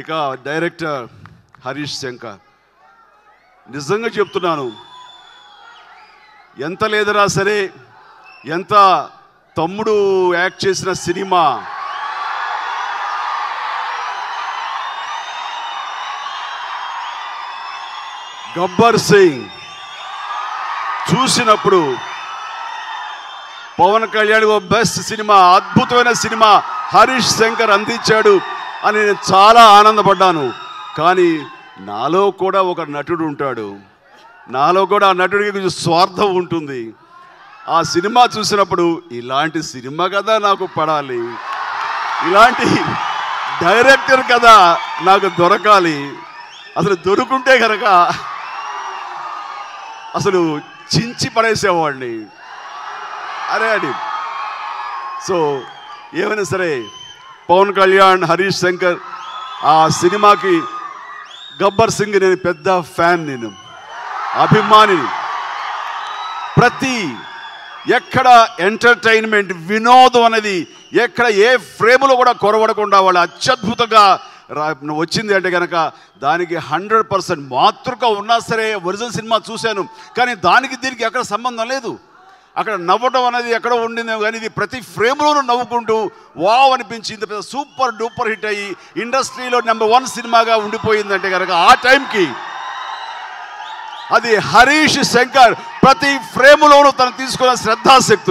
ఇక డైరెక్టర్ హరీష్ శంకర్. నిజంగా చెప్తున్నాను ఎంత లేదరా సరే ఎంత తమ్ముడు యాక్ట్ చేసిన సినిమా గబ్బర్ సింగ్ చూసినప్పుడు పవన్ కళ్యాణ్ ఓ బెస్ట్ సినిమా అద్భుతమైన సినిమా హరీష్ శంకర్ అందించాడు. అని నేను చాలా ఆనందపడ్డాను. కానీ నాలో కూడా ఒక నటుడు ఉంటాడు. నాలో కూడా ఆ నటుడికి కొంచెం స్వార్థం ఉంటుంది. ఆ సినిమా చూసినప్పుడు ఇలాంటి సినిమా కదా నాకు పడాలి. ఇలాంటి డైరెక్టర్ కదా నాకు దొరకాలి. అసలు దొరుకుంటే కనుక అసలు చించి పడేసేవాడిని. అరే అని సో ఏమైనా సరే పవన్ కళ్యాణ్ హరీష్ శంకర్ ఆ సినిమాకి గబ్బర్ సింగ్ నేను పెద్ద ఫ్యాన్ నేను. అభిమాని. ప్రతి ఎక్కడ ఎంటర్టైన్మెంట్ వినోదం అనేది ఎక్కడ ఏ ఫ్రేములో కూడా కొరవడకుండా వాళ్ళు అత్యద్భుతంగా రా- వచ్చింది అంటే కనుక దానికి హండ్రెడ్ పర్సెంట్ మాతృక ఉన్నా సరే ఒరిజినల్ సినిమా చూశాను. కానీ దానికి దీనికి ఎక్కడ సంబంధం లేదు. అక్కడ నవ్వడం అనేది ఎక్కడ ఉండిందో కానీ ఇది ప్రతి ఫ్రేమ్లోనూ నవ్వుకుంటూ వావ్ అనిపించి ఇంత పెద్ద సూపర్ డూపర్ హిట్ అయ్యి ఇండస్ట్రీలో నెంబర్ వన్ సినిమాగా ఉండిపోయిందంటే కనుక ఆ టైంకి అది హరీష్ శంకర్ ప్రతి ఫ్రేమ్లోనూ తను తీసుకున్న శ్రద్ధాశక్తులు.